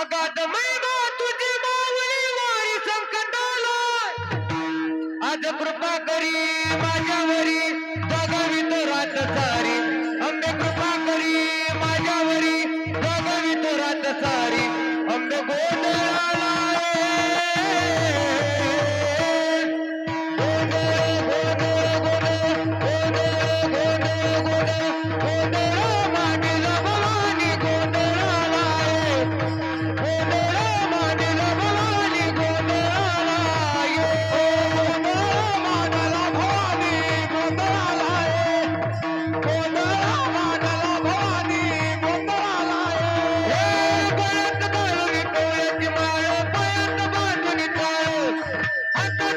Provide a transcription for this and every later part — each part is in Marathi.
अगाध मैदा तुझी माऊली वारी आज कृपा करी माझ्यावर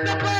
Thank.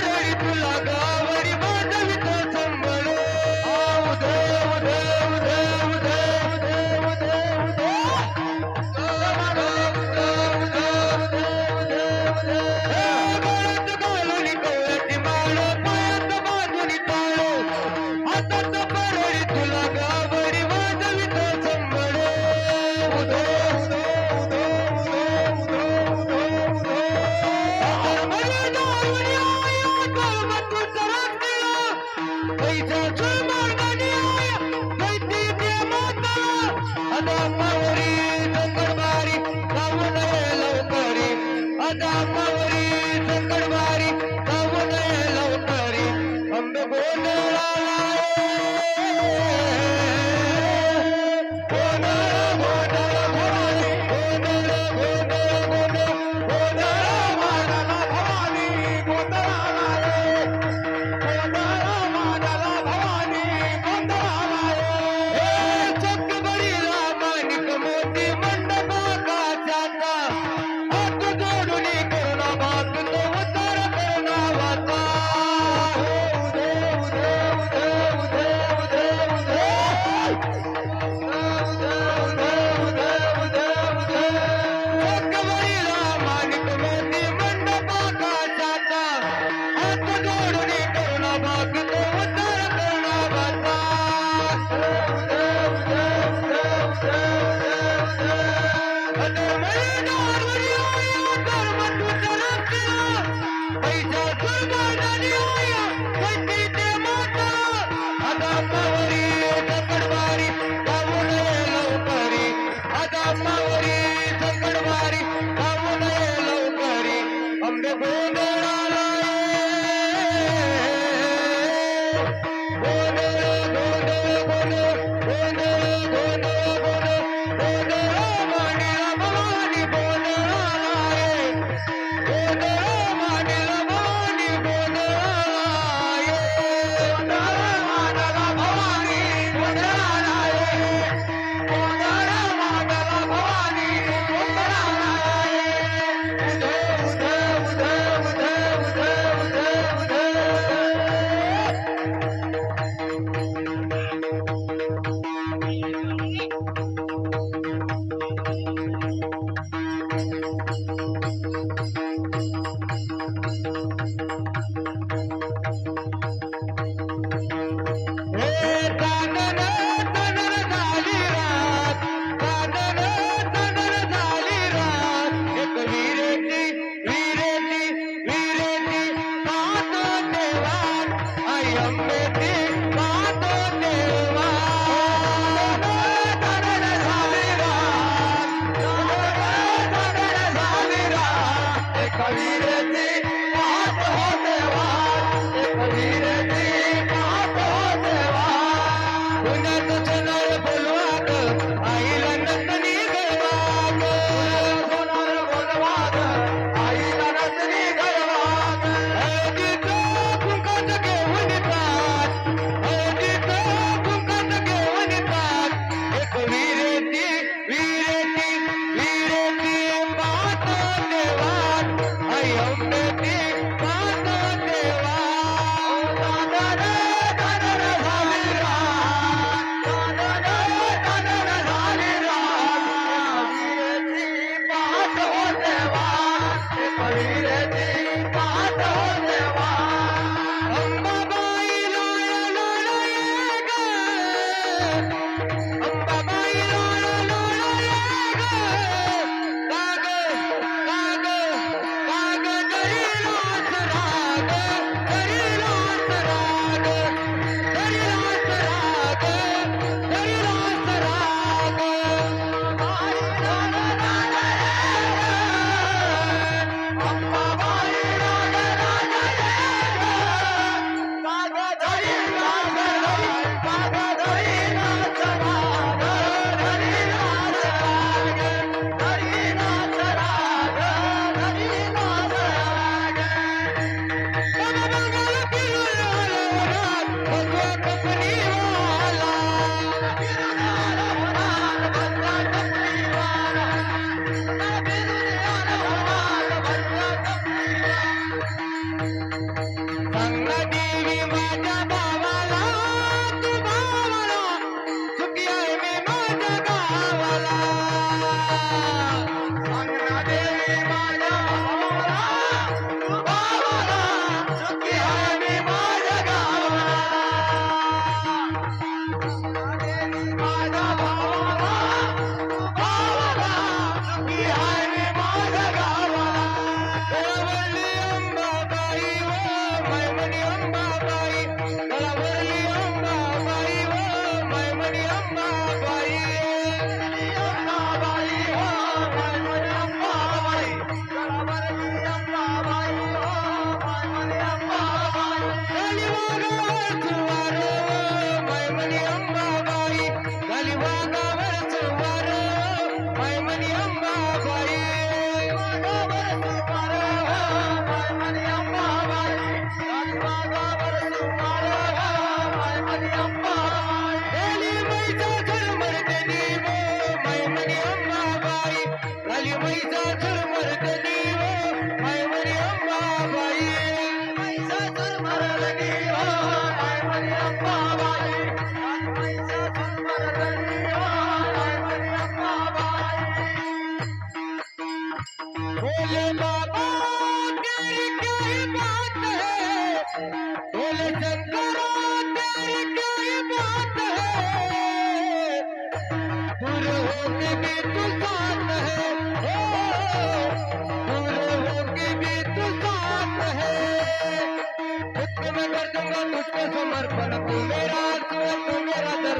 どっち? కన్నదేవి మగబా Maria.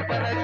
पर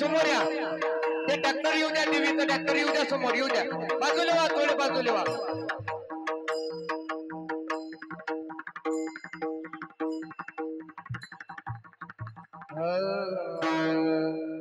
समोर या. ते ट्रॅक्टर येऊ द्या टीव्हीचं ट्रॅक्टर येऊ द्या समोर येऊ द्या. बाजूला वा थोडे बाजूला वा.